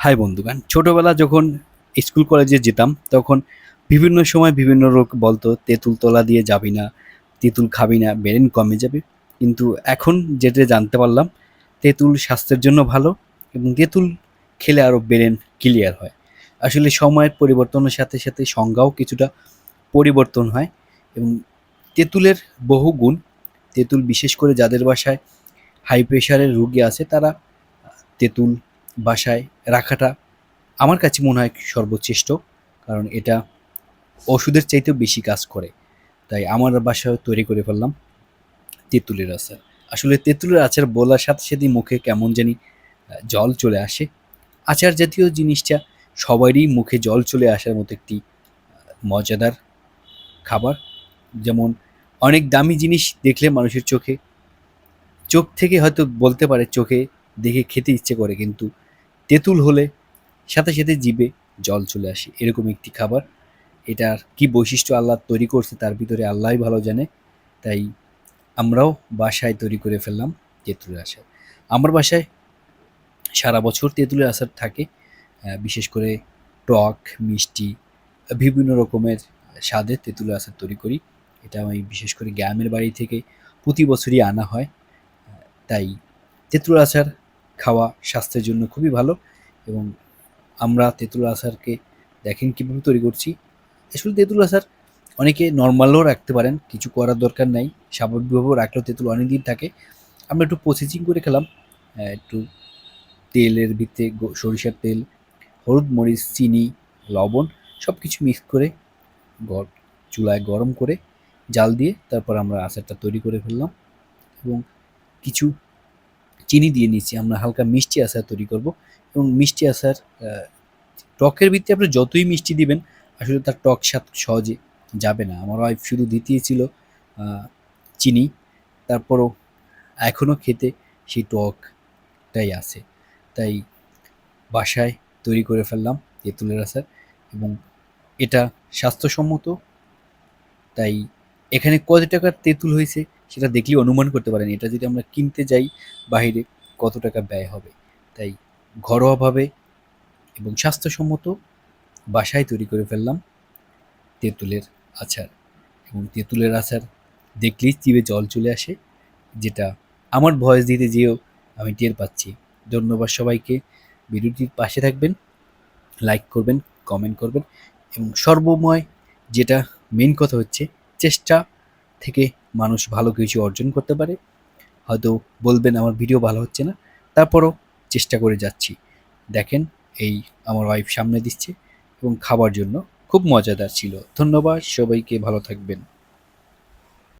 High বন্ধুগান ছোটবেলা যখন school কলেজে যেতাম, তখন বিভিন্ন সময় বিভিন্ন লোক বলতো, তেঁতুল তলা দিয়ে যাবি না, তেঁতুল খাবি না, ব্রেন কমে যাবে। কিন্তু এখন যেটা জানতে পারলাম, তেঁতুল স্বাস্থ্যের জন্য ভালো এবং তেঁতুল খেলে আরও ব্রেন ক্লিয়ার হয়। আসলে সময়ের পরিবর্তনের সাথে সাথে সংজ্ঞাও কিছুটা পরিবর্তন হয় এবং তেঁতুলের বহু গুণ, তেঁতুল বিশেষ করে যাদের বাসায় হাই প্রেশারের রুগী আছে, তারা তেঁতুল বাসায় রাখাটা আমার কাছে মনে হয় সর্বশ্রেষ্ঠ, কারণ এটা ওষুধের চাইতেও বেশি কাজ করে। তাই আমার বাসায় তৈরি করে ফেললাম তেঁতুলের আচার। আসলে তেঁতুলের আচার বলার সাথে সাথে মুখে কেমন জানি জল চলে আসে। আচার জাতীয় জিনিসটা সবারই মুখে জল চলে আসার মতো একটি মজাদার খাবার। যেমন অনেক দামি জিনিস দেখলে মানুষের চোখে, চোখ থেকে হয়তো বলতে পারে চোখে দেখে খেতে ইচ্ছে করে, কিন্তু তেঁতুল হলে সাথে সাথে জিভে জল চলে আসে। এরকম একটি খাবার। এটার কি বৈশিষ্ট্য আল্লাহ তৈরি করছে তার ভিতরে আল্লাহই ভালো জানে। তাই আমরাও বাসায় তৈরি করে ফেললাম তেঁতুলের আচার। আমার বাসায় সারা বছর তেঁতুলের আচার থাকে। বিশেষ করে টক, মিষ্টি, বিভিন্ন রকমের স্বাদে তেঁতুলের আচার তৈরি করি। এটা আমি বিশেষ করে গ্রামের বাড়ি থেকে প্রতি বছরই আনা হয়। তাই তেঁতুল আচার খাওয়া স্বাস্থ্যের জন্য খুবই ভালো এবং আমরা তেঁতুল আচারকে দেখেন কীভাবে তৈরি করছি। আসলে তেঁতুল আচার অনেকে নর্মালও রাখতে পারেন, কিছু করার দরকার নাই। স্বাভাবিকভাবেও রাখলেও তেঁতুল অনেক দিন থাকে। আমরা একটু প্রসেসিং করে খেলাম। একটু তেলের ভিতরে সরিষার তেল, হলুদ মরিচ, চিনি, লবণ সব কিছু মিক্স করে চুলায় গরম করে জাল দিয়ে তারপর আমরা আচারটা তৈরি করে ফেললাম এবং কিছু চিনি দিয়ে নিচ্ছি আমরা হালকা মিষ্টি আচার তৈরি করব এবং মিষ্টি আচার টকের ভিত্তি আপনি যতই মিষ্টি দিবেন, আসলে তার টক স্বাদ সহজে যাবে না। আমার ওয়াইফ শুধু দিতেছিল চিনি, তারপরও এখনও খেতে সেই টকটাই আছে। তাই বাসায় তৈরি করে ফেললাম তেঁতুলের আচার এবং এটা স্বাস্থ্যসম্মত। তাই এখানে কত টাকার তেঁতুল হয়েছে সেটা দেখলেই অনুমান করতে পারেন, এটা যদি আমরা কিনতে যাই বাইরে কত টাকা ব্যয় হবে? তাই ঘরোয়াভাবে এবং স্বাস্থ্যসম্মত বাসায় তৈরি করে ফেললাম তেঁতুলের আচার। এবং তেঁতুলের আচার দেখলেই জিভে জল চলে আসে, যেটা আমার ভয়েস দিতে যেও আমি টের পাচ্ছি। ধন্যবাদ সবাইকে। ভিডিওটির পাশে থাকবেন, লাইক করবেন, কমেন্ট করবেন এবং সর্বময় যেটা মেন কথা হচ্ছে, চেষ্টা থেকে মানুষ ভালো কিছু অর্জন করতে পারে। হয়তো বলবেন আমার ভিডিও ভালো হচ্ছে না। তারপরও চেষ্টা করে যাচ্ছি। দেখেন এই আমার ওয়াইফ সামনে দিচ্ছে এবং খাবার জন্য খুব মজাদার ছিল। ধন্যবাদ সবাইকে, ভালো থাকবেন।